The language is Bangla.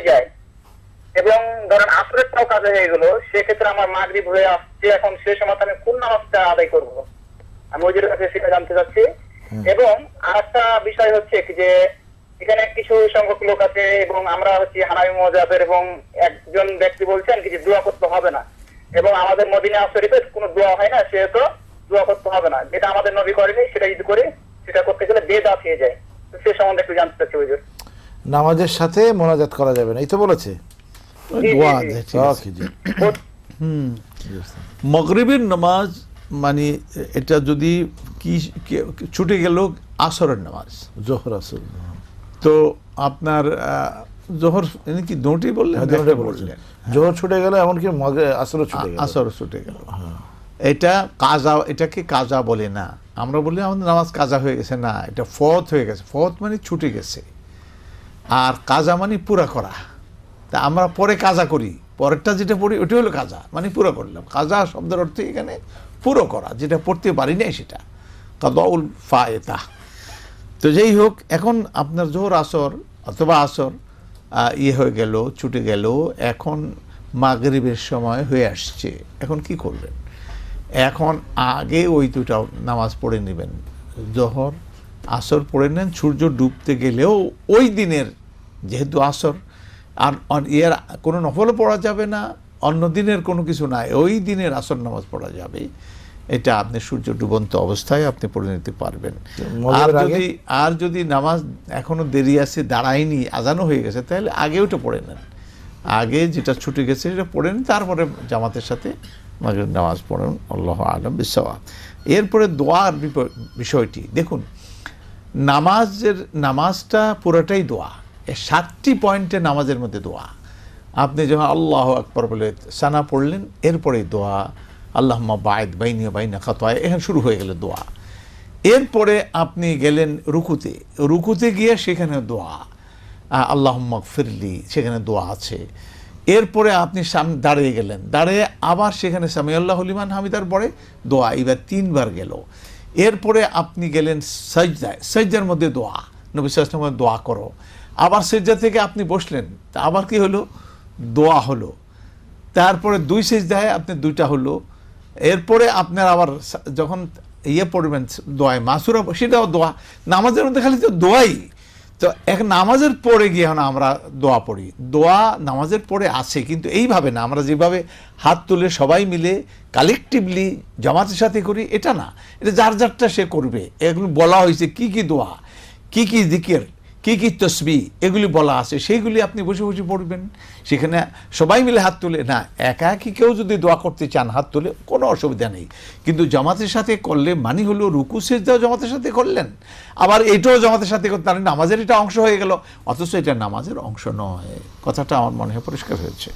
যায় এবং ধরেন আসরেরটাও কাজে হয়ে গেল সেক্ষেত্রে আমার মাগরিব হয়ে আসছে। এখন সে সময় আমি কোন নামাজটা আদায় করব? আমি ওইজোর কাছে সেটা জানতে চাচ্ছি। এবং আরেকটা বিষয় হচ্ছে যে এখানে কিছু সংখ্যক লোক আছে এবং আমরা হচ্ছে হানাবি মজাবের এবং একজন ব্যক্তি বলছেন কি যে দোয়া করতে হবে না। এবং আমাদের মদিনা শরীফে কোনো দোয়া হয় না সেহেতু দোয়া করতে হবে না। যেটা আমাদের নবী করেনি সেটা যদি করি সেটা করতে গেলে বেদাত হয়ে যায় তো সে সম্বন্ধে একটু জানতে চাচ্ছি হুজুর নামাজের সাথে মোনাজাত করা যাবে না এই তো বলেছে। দোয়া হুম। মগরিবের নামাজ মানে এটা যদি কি ছুটে গেল আসরের নামাজ। জোহর আসল তো আপনার আহ, জোহর কি দুটি বললেন? হ্যাঁ। বললেন? জোহর ছুটে গেল এমনকি মগে আসরও ছুটে গেল। আসর ছুটে গেল। এটা কাজা এটাকে কাজা বলে না। আমরা বলি আমাদের নামাজ কাজা হয়ে গেছে না এটা ফত হয়ে গেছে। ফত মানে ছুটে গেছে। আর কাজা মানে পুরা করা। তা আমরা পরে কাজা করি। পরেরটা যেটা পড়ি, ওটা হলো কাজা মানে পুরো করলাম। কাজা শব্দের অর্থ এখানে পুরো করা, যেটা পড়তে পারি নাই সেটা। কাদাউল ফায়েতা। তো যেই হোক, এখন আপনার জোহর আসর অথবা আসর ইয়ে হয়ে গেল, ছুটে গেল, এখন মাগরিবের সময় হয়ে আসছে। এখন কি করবেন? এখন আগে ওই দুটা নামাজ পড়ে নেবেন। জহর, আসর পড়ে নেন, সূর্য ডুবতে গেলেও ওই দিনের যেহেতু আসর আর এর কোনো নফলও পড়া যাবে না অন্য দিনের কোনো কিছু নাই ওই দিনের আসর নামাজ পড়া যাবে। এটা আপনি সূর্য ডুবন্ত অবস্থায় আপনি পড়ে নিতে পারবেন। আর যদি আর যদি নামাজ এখনও দেরি আছে দাঁড়ায়নি আজানও হয়ে গেছে তাহলে আগে ওটা পড়ে নেন। আগে যেটা ছুটে গেছে সেটা পড়ে নিন তারপরে জামাতের সাথে মাগরিব নামাজ পড়েন আল্লাহ আলম বিসাওয়া এরপরে দোয়ার বিষয়টি দেখুন নামাজের নামাজটা পুরোটাই দোয়া। সাতটি পয়েন্টে নামাজের মধ্যে দোয়া। আপনি যখন আল্লাহ আকবর বলে সানা পড়লেন এরপরে দোয়া আল্লাহ বায়দ বাইনি বাইনা খাতোয়, এখানে শুরু হয়ে গেল দোয়া। এরপরে আপনি গেলেন রুকুতে। রুকুতে গিয়ে সেখানে দোয়া আল্লাহ ফিরলি সেখানে দোয়া আছে। এরপরে আপনি সামনে দাঁড়িয়ে গেলেন। দাঁড়িয়ে আবার সেখানে সামি আল্লাহ হলিমান হামিদার পরে দোয়া এবার তিনবার গেল। এরপরে আপনি গেলেন সজ্জায় সজ্জার মধ্যে দোয়া, নবী সালামের দোয়া করো। আবার সজ্জা থেকে আপনি বসলেন, তা আবার কি হলো? দোয়া হলো। তারপরে দুই সেজদায় আপনি দুইটা হলো। এরপরে আপনার আবার যখন ইয়ে পড়বেন দোয়ায়, মাসুরা সেটাও দোয়া। নামাজের মধ্যে খালি তো দোয়াই। তো এক নামাজের পরে গিয়ে এখন আমরা দোয়া পড়ি। দোয়া নামাজের পরে আসে কিন্তু এইভাবে না। আমরা যেভাবে হাত তুলে সবাই মিলে কালেকটিভলি জামাতের সাথে করি, এটা না। এটা যার যারটা সে করবে। এগুলো বলা হয়েছে, কি কি দোয়া, কি কি দিকের কি কি তসবি এগুলি বলা আছে, সেইগুলি আপনি বসে বসে পড়বেন। সেখানে সবাই মিলে হাত তুলে, না, একা কি কেউ যদি দোয়া করতে চান হাত তুলে, কোনো অসুবিধা নেই। কিন্তু জামাতের সাথে করলে মানি হলো রুকু, সেজদাও জামাতের সাথে করলেন। আবার এটাও জামাতের সাথে করতে পারেন নামাজের এটা অংশ হয়ে গেল। অথচ এটা নামাজের অংশ নয়। কথাটা আমার মনে হয় পরিষ্কার হয়েছে।